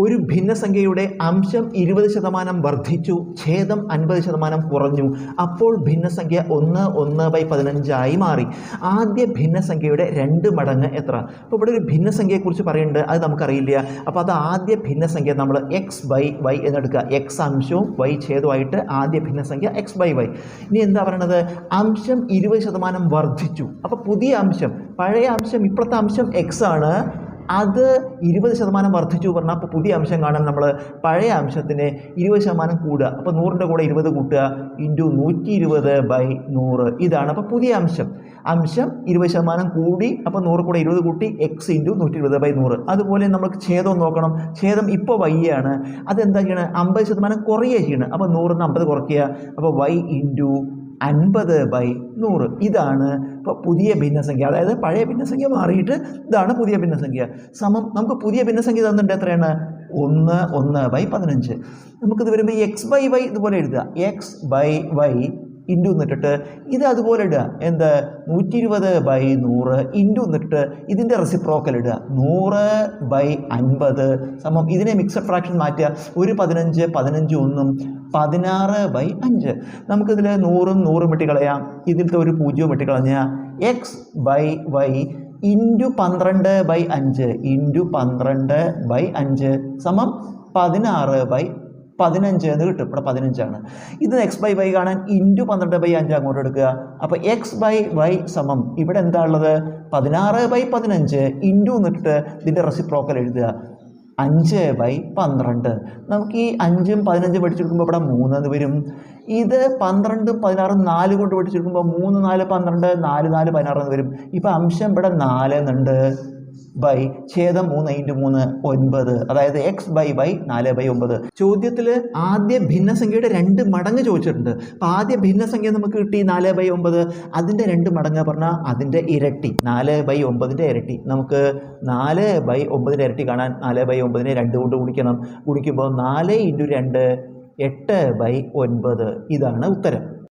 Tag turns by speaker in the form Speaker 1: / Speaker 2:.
Speaker 1: ഒരു ഭിന്നസംഖ്യയുടെ അംശം ഇരുപത് ശതമാനം വർദ്ധിച്ചു ഛേദം അൻപത് ശതമാനം കുറഞ്ഞു. അപ്പോൾ ഭിന്നസംഖ്യ ഒന്ന് ഒന്ന് ബൈ പതിനഞ്ചായി മാറി. ആദ്യ ഭിന്നസംഖ്യയുടെ രണ്ട് മടങ്ങ് എത്ര? അപ്പോൾ ഇവിടെ ഒരു ഭിന്നസംഖ്യയെക്കുറിച്ച് പറയുന്നുണ്ട് അത് നമുക്കറിയില്ല. അപ്പോൾ അത് ആദ്യ ഭിന്നസംഖ്യ നമ്മൾ എക്സ് ബൈ വൈ എന്നെടുക്കുക. എക്സ് അംശവും വൈ ഛേദമായിട്ട് ആദ്യ ഭിന്നസംഖ്യ എക്സ് ബൈ വൈ ഇനി എന്താ പറയണത്? അംശം ഇരുപത് ശതമാനം വർദ്ധിച്ചു. അപ്പോൾ പുതിയ അംശം പഴയ അംശം ഇപ്പോഴത്തെ അംശം എക്സ് ആണ്. അത് ഇരുപത് ശതമാനം വർദ്ധിച്ചു പറഞ്ഞാൽ അപ്പോൾ പുതിയ അംശം കാണാൻ നമ്മൾ പഴയ അംശത്തിന് ഇരുപത് ശതമാനം കൂടുക. അപ്പോൾ നൂറിന്റെ കൂടെ ഇരുപത് കൂട്ടുക ഇന്റു നൂറ്റി ഇരുപത് ബൈ നൂറ്. ഇതാണ് അപ്പോൾ പുതിയ അംശം. അംശം ഇരുപത് ശതമാനം കൂടി അപ്പോൾ നൂറ് കൂടെ ഇരുപത് കൂട്ടി എക്സ് ഇന്റു നൂറ്റി ഇരുപത് ബൈ നൂറ്. അതുപോലെ നമുക്ക് ഛേദം നോക്കണം. ഛേദം ഇപ്പോൾ വൈ ആണ്. അതെന്താ ചെയ്യണം? അമ്പത് ശതമാനം കുറയുക ചെയ്യണം. അപ്പോൾ നൂറിൽ നിന്ന് അമ്പത് കുറയ്ക്കുക. അപ്പോൾ വൈ ഇന്റു അൻപത് ബൈ നൂറ്. ഇതാണ് ഇപ്പോൾ പുതിയ ഭിന്നസംഖ്യ. അതായത് പഴയ ഭിന്നസംഖ്യ മാറിയിട്ട് ഇതാണ് പുതിയ ഭിന്നസംഖ്യ. സമം നമുക്ക് പുതിയ ഭിന്നസംഖ്യ തന്നിട്ട് എത്രയാണ്? ഒന്ന് ഒന്ന് ബൈ പതിനഞ്ച്. നമുക്കിത് വരുമ്പോൾ എക്സ് ബൈ വൈ ഇതുപോലെ എഴുതുക. എക്സ് ബൈ വൈ ഇന്റു എന്നിട്ടിട്ട് ഇത് അതുപോലെ ഇടുക. എന്ത്? നൂറ്റി ഇരുപത് ബൈ നൂറ് ഇന്റു എന്നിട്ട് ഇതിന്റെ റെസിപ്രോക്കൽ ഇടുക. നൂറ് ബൈ അൻപത് സമം ഇതിനെ മിക്സഡ് ഫ്രാക്ഷൻ മാറ്റുക. ഒരു പതിനഞ്ച് പതിനഞ്ച് ഒന്നും പതിനാറ് ബൈ അഞ്ച്. നമുക്കിതിൽ നൂറും നൂറും വെട്ടിക്കളയാം. ഇതിലത്തെ ഒരു പൂജ്യവും വെട്ടിക്കളഞ്ഞാൽ എക്സ് ബൈ വൈ ഇന്റു പന്ത്രണ്ട് ബൈ അഞ്ച്. ഇന്റു പന്ത്രണ്ട് ബൈ അഞ്ച് സമം പതിനാറ് ബൈ പതിനഞ്ച് എന്ന് കിട്ടും. ഇവിടെ പതിനഞ്ചാണ്. ഇത് എക്സ് ബൈ വൈ കാണാൻ ഇന്റു പന്ത്രണ്ട് ബൈ അഞ്ച് അങ്ങോട്ട് എടുക്കുക. അപ്പോൾ എക്സ് ബൈ വൈ സമം ഇവിടെ എന്താ ഉള്ളത്? പതിനാറ് ബൈ പതിനഞ്ച് ഇന്റു എന്നിട്ട് ഇതിന്റെ റെസിപ്രോക്കൽ എഴുതുക. അഞ്ച് ബൈ പന്ത്രണ്ട്. നമുക്ക് ഈ അഞ്ചും പതിനഞ്ചും പഠിച്ചെടുക്കുമ്പോൾ ഇവിടെ മൂന്ന് എന്ന് വരും. ഇത് പന്ത്രണ്ടും പതിനാറും നാല് കൊണ്ട് പഠിച്ചെടുക്കുമ്പോൾ മൂന്ന് നാല് പന്ത്രണ്ട് നാല് നാല് പതിനാറ് എന്ന് വരും. ഇപ്പം അംശം ഇവിടെ നാല് എന്നുണ്ട്. ബൈ ഛേദം മൂന്ന് ഇന്റു മൂന്ന് ഒൻപത്. അതായത് എക്സ് ബൈ ബൈ നാല് ബൈ ഒമ്പത്. ചോദ്യത്തിൽ ആദ്യ ഭിന്നസംഖ്യയുടെ രണ്ട് മടങ്ങ് ചോദിച്ചിട്ടുണ്ട്. അപ്പോൾ ആദ്യ ഭിന്നസംഖ്യ നമുക്ക് കിട്ടി നാല് ബൈ ഒമ്പത്. അതിന്റെ രണ്ട് മടങ്ങ് പറഞ്ഞാൽ അതിന്റെ ഇരട്ടി. നാല് ബൈ ഒമ്പതിന്റെ ഇരട്ടി. നമുക്ക് നാല് ബൈ ഒമ്പതിന്റെ ഇരട്ടി കാണാൻ നാല് ബൈ ഒമ്പതിനെ രണ്ട് കൊണ്ട് ഗുണിക്കണം. ഗുണിക്കുമ്പോൾ നാല് ഇന്റു രണ്ട് എട്ട് ബൈ ഒൻപത്. ഇതാണ് ഉത്തരം.